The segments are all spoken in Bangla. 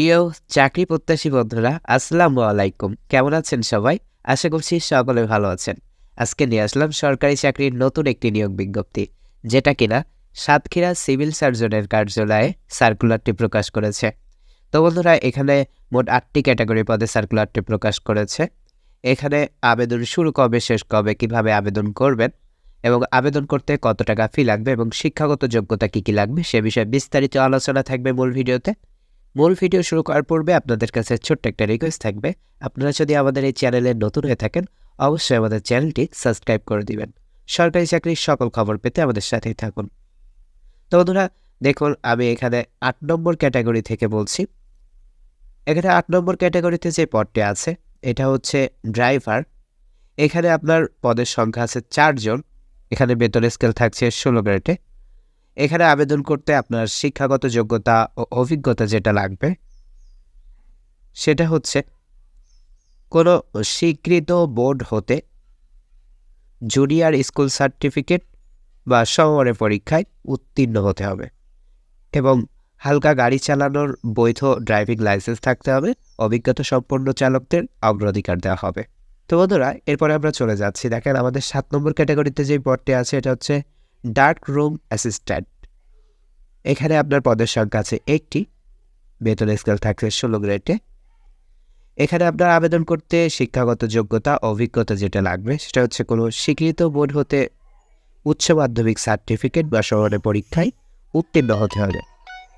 প্রিয় চাকরি প্রত্যাশী বন্ধুরা, আসসালামু আলাইকুম। কেমন আছেন সবাই? আশা করছি সকলে ভালো আছেন। আজকে নিয়ে আসলাম সরকারি চাকরির নতুন একটি নিয়োগ বিজ্ঞপ্তি, যেটা কিনা সাতক্ষীরা সিভিল সার্জনের কার্যালয়ে সার্কুলারটি প্রকাশ করেছে। তো বন্ধুরা, এখানে মোট আটটি ক্যাটাগরি পদে সার্কুলারটি প্রকাশ করেছে। এখানে আবেদন শুরু কবে, শেষ কবে, কীভাবে আবেদন করবেন এবং আবেদন করতে কত টাকা ফি লাগবে এবং শিক্ষাগত যোগ্যতা কী কী লাগবে, সে বিষয়ে বিস্তারিত আলোচনা থাকবে মূল ভিডিওতে। মূল ভিডিও শুরু করার পূর্বে আপনাদের কাছে ছোট্ট একটা রিকোয়েস্ট থাকবে। আপনারা যদি আমাদের এই চ্যানেলে নতুন হয়ে থাকেন, অবশ্যই আমাদের চ্যানেলটি সাবস্ক্রাইব করে দিবেন। সরকারি চাকরির সকল খবর পেতে আমাদের সাথেই থাকুন। তো বন্ধুরা, দেখুন, আমি এখানে আট নম্বর ক্যাটাগরি থেকে বলছি। এখানে আট নম্বর ক্যাটাগরিতে যে পদটি আছে, এটা হচ্ছে ড্রাইভার এখানে আপনার পদের সংখ্যা আছে চারজন। এখানে বেতন স্কেল থাকছে ষোলো গ্রেডে এখানে আবেদন করতে আপনার শিক্ষাগত যোগ্যতা ও অভিজ্ঞতা যেটা লাগবে, সেটা হচ্ছে কোনো স্বীকৃত বোর্ড হতে জুনিয়র স্কুল সার্টিফিকেট বা সমমানের পরীক্ষায় উত্তীর্ণ হতে হবে এবং হালকা গাড়ি চালানোর বৈধ ড্রাইভিং লাইসেন্স থাকতে হবে, অভিজ্ঞতা সম্পন্ন চালকদের অগ্রাধিকার দেওয়া হবে। তো বন্ধুরা, এরপরে আমরা চলে যাচ্ছি। দেখেন, আমাদের সাত নম্বর ক্যাটাগরিতে যে পদটি আছে, এটা হচ্ছে ডার্ক রুম অ্যাসিস্ট্যান্ট। এখানে আপনার পদের সংখ্যা আছে একটি বেতন স্কেল থাকছে ষোলো গ্রেডে এখানে আপনার আবেদন করতে শিক্ষাগত যোগ্যতা, অভিজ্ঞতা যেটা লাগবে, সেটা হচ্ছে কোনো স্বীকৃত বোর্ড হতে উচ্চ মাধ্যমিক সার্টিফিকেট বা শহরের পরীক্ষায় উত্তীর্ণ হতে হবে।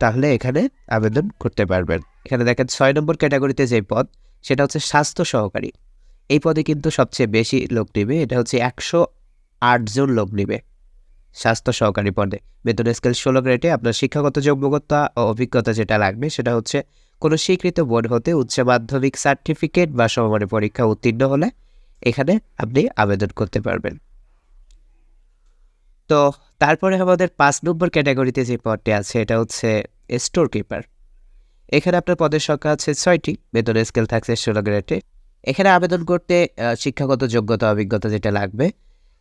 তাহলে এখানে আবেদন করতে পারবেন। এখানে দেখেন ছয় নম্বর ক্যাটাগরিতে যে পদ, সেটা হচ্ছে স্বাস্থ্য সহকারী। এই পদে কিন্তু সবচেয়ে বেশি লোক নেবে, এটা হচ্ছে একশো আটজন লোক নেবে। স্বাস্থ্য সহকারী পদে। বেতন স্কেল ষোলো গ্রেডে আপনার শিক্ষাগত যোগ্যতা ও অভিজ্ঞতা যেটা লাগবে সেটা হচ্ছে কোনো স্বীকৃত বোর্ড হতে উচ্চ মাধ্যমিক সার্টিফিকেট বা সমমানের পরীক্ষা উত্তীর্ণ হলে এখানে আপনি আবেদন করতে পারবেন। তো তারপরে আমাদের পাঁচ নম্বর ক্যাটাগরিতে যে পদটি আছে এটা হচ্ছে স্টোর কিপার এখানে আপনার পদের সংখ্যা আছে ছয়টি বেতন স্কেল থাকছে ষোলো গ্রেডে এখানে আবেদন করতে শিক্ষাগত যোগ্যতা, অভিজ্ঞতা যেটা লাগবে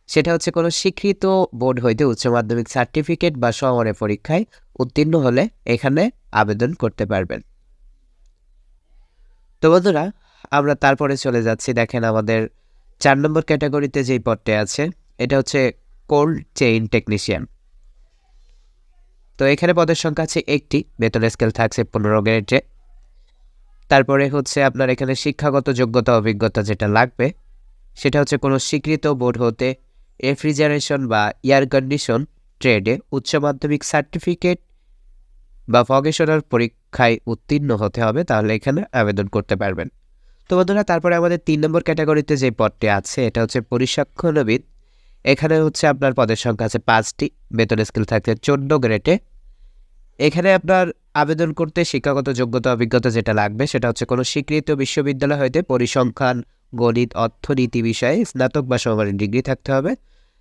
সেটা হচ্ছে কোনো স্বীকৃত বোর্ড হইতে উচ্চ মাধ্যমিক সার্টিফিকেট বা সমমানের পরীক্ষায় উত্তীর্ণ হলে এখানে আবেদন করতে পারবেন। তো বন্ধুরা, আমরা তারপরে চলে যাচ্ছি। দেখেন আমাদের চার নম্বর ক্যাটাগরিতে যেই পদটি আছে, এটা হচ্ছে কোল্ড চেইন টেকনিশিয়ান। তো এখানে পদের সংখ্যা আছে একটি, বেতন স্কেল থাকছে পনেরো গ্রেডে। তারপরে হচ্ছে আপনার এখানে শিক্ষাগত যোগ্যতা, অভিজ্ঞতা যেটা লাগবে, সেটা হচ্ছে কোনো স্বীকৃত বোর্ড হতে রেফ্রিজারেশন বা এয়ার কন্ডিশন ট্রেডে উচ্চ মাধ্যমিক সার্টিফিকেট বা ভকেশনাল পরীক্ষায় উত্তীর্ণ হতে হবে, তাহলে এখানে আবেদন করতে পারবেন। তো বন্ধুরা, তারপরে আমাদের তিন নম্বর ক্যাটাগরিতে যে পদটি আছে, এটা হচ্ছে পরিসংখ্যানবিদ। এখানে হচ্ছে আপনার পদের সংখ্যা আছে পাঁচটি, বেতন স্কেল থাকছে চোদ্দ গ্রেডে এখানে আপনার আবেদন করতে শিক্ষাগত যোগ্যতা, অভিজ্ঞতা যেটা লাগবে, সেটা হচ্ছে কোনো স্বীকৃত বিশ্ববিদ্যালয় হইতে পরিসংখ্যান, গণিত, অর্থনীতি বিষয়ে স্নাতক বা সমমানের ডিগ্রি থাকতে হবে।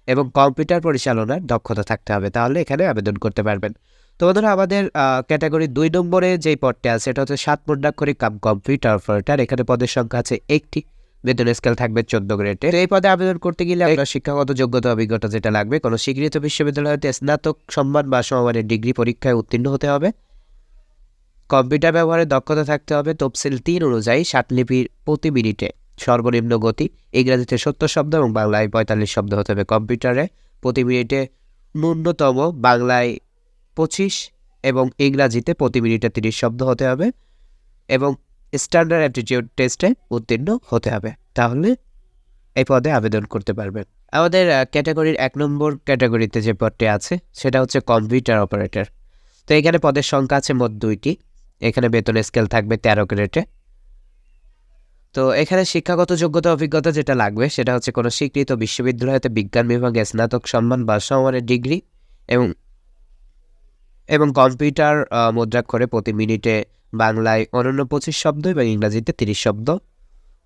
এবং কম্পিউটার পরিচালনার দক্ষতা থাকতে হবে, তাহলে এখানে আবেদন করতে পারবেন। তো বন্ধুরা, আমাদের ক্যাটাগরি দুই নম্বরে যেই পদটি আছে, এটা হচ্ছে সাত মুদ্রাক্ষরিক কাম কম্পিউটার অপারেটার। এখানে পদের সংখ্যা আছে একটি বেতন স্কেল থাকবে চোদ্দ গ্রেডে এই পদে আবেদন করতে গেলে আপনার শিক্ষাগত যোগ্যতা, অভিজ্ঞতা যেটা লাগবে, কোনো স্বীকৃত বিশ্ববিদ্যালয় হতে স্নাতক সম্মান বা সমমানের ডিগ্রি পরীক্ষায় উত্তীর্ণ হতে হবে। কম্পিউটার ব্যবহারে দক্ষতা থাকতে হবে তফসিল তিন অনুযায়ী ষাটলিপির প্রতি মিনিটে। সর্বনিম্ন গতি, ইংরেজিতে সত্তর শব্দ এবং বাংলায় পঁয়তাল্লিশ শব্দ হতে হবে কম্পিউটারে। প্রতি মিনিটে ন্যূনতম বাংলায় পঁচিশ এবং ইংরাজিতে প্রতি মিনিটে তিরিশ শব্দ হতে হবে এবং স্ট্যান্ডার্ড অ্যাপটিটিউড টেস্টে উত্তীর্ণ হতে হবে। তাহলে এই পদে আবেদন করতে পারবেন। আমাদের ক্যাটাগরির এক নম্বর ক্যাটাগরিতে যে পদটি আছে, সেটা হচ্ছে কম্পিউটার অপারেটর। তো এখানে পদের সংখ্যা আছে মোট দুইটি। এখানে বেতন স্কেল থাকবে তেরো গ্রেডে তো এখানে শিক্ষাগত যোগ্যতা অভিজ্ঞতা যেটা লাগবে, সেটা হচ্ছে কোনো স্বীকৃত বিশ্ববিদ্যালয়তে বিজ্ঞান বিভাগে, স্নাতক সম্মান বা সমমানের ডিগ্রি এবং এবং কম্পিউটার মুদ্রাক্ষরে প্রতি মিনিটে বাংলায় অনন্য পঁচিশ শব্দ এবং ইংরাজিতে তিরিশ শব্দ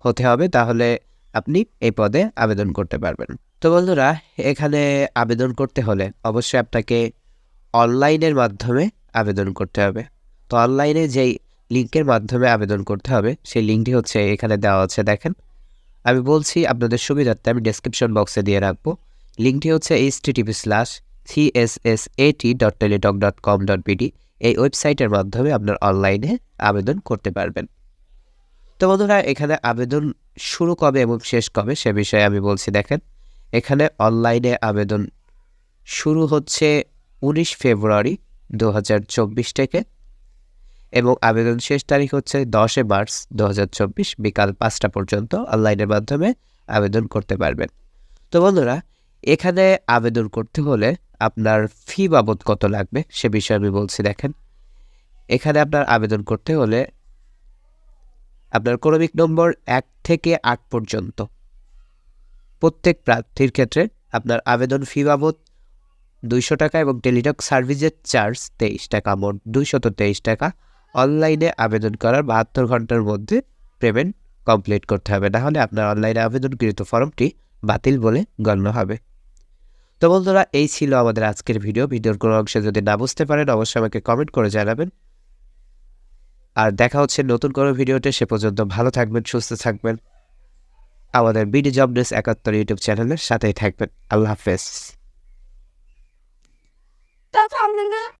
হতে হবে, তাহলে আপনি এই পদে আবেদন করতে পারবেন। তো বন্ধুরা, এখানে আবেদন করতে হলে অবশ্যই আপনাকে অনলাইনের মাধ্যমে আবেদন করতে হবে। তো অনলাইনে যেই লিঙ্কের মাধ্যমে আবেদন করতে হবে। সেই লিঙ্কটি হচ্ছে এখানে দেওয়া আছে, দেখেন। আমি বলছি, আপনাদের সুবিধার্থে আমি ডেসক্রিপশন বক্সে দিয়ে রাখব। লিঙ্কটি হচ্ছে H T TV slash CSS এটি dot Teletalk dot com dot BD এই ওয়েবসাইটের মাধ্যমে আপনার অনলাইনে আবেদন করতে পারবেন। তো বন্ধুরা, এখানে আবেদন শুরু কবে এবং শেষ কবে সে বিষয়ে আমি বলছি, দেখেন। এখানে অনলাইনে আবেদন শুরু হচ্ছে উনিশ ফেব্রুয়ারি দু হাজার চব্বিশ থেকে। এবং আবেদন শেষ তারিখ হচ্ছে দশে মার্চ দু হাজার চব্বিশ বিকাল পাঁচটা পর্যন্ত অনলাইনের মাধ্যমে আবেদন করতে পারবেন। তো বন্ধুরা, এখানে আবেদন করতে হলে আপনার ফি বাবদ কত লাগবে সে বিষয়ে আমি বলছি, দেখেন। এখানে আপনার আবেদন করতে হলে আপনার ক্রমিক নম্বর এক থেকে আট পর্যন্ত। প্রত্যেক প্রার্থীর ক্ষেত্রে আপনার আবেদন ফি বাবদ দুইশো টাকা এবং টেলিটক সার্ভিসের চার্জ তেইশ টাকা, মোট দুইশত তেইশ টাকা। অনলাইনে আবেদন করার বাহাত্তর ঘণ্টার মধ্যে পেমেন্ট কমপ্লিট করতে হবে। না হলে আপনার অনলাইনে আবেদনকৃত ফর্মটি বাতিল বলে গণ্য হবে। তো বন্ধুরা, এই ছিল আমাদের আজকের ভিডিও। ভিডিওর কোনো অংশে যদি না বুঝতে পারেন, অবশ্যই আমাকে কমেন্ট করে জানাবেন। আর দেখা হচ্ছে নতুন কোনো ভিডিওতে। সে পর্যন্ত ভালো থাকবেন, সুস্থ থাকবেন। আমাদের বিডি জব নিউজ একাত্তর ইউটিউব চ্যানেলের সাথেই থাকবেন। আল্লাহ হাফেজ।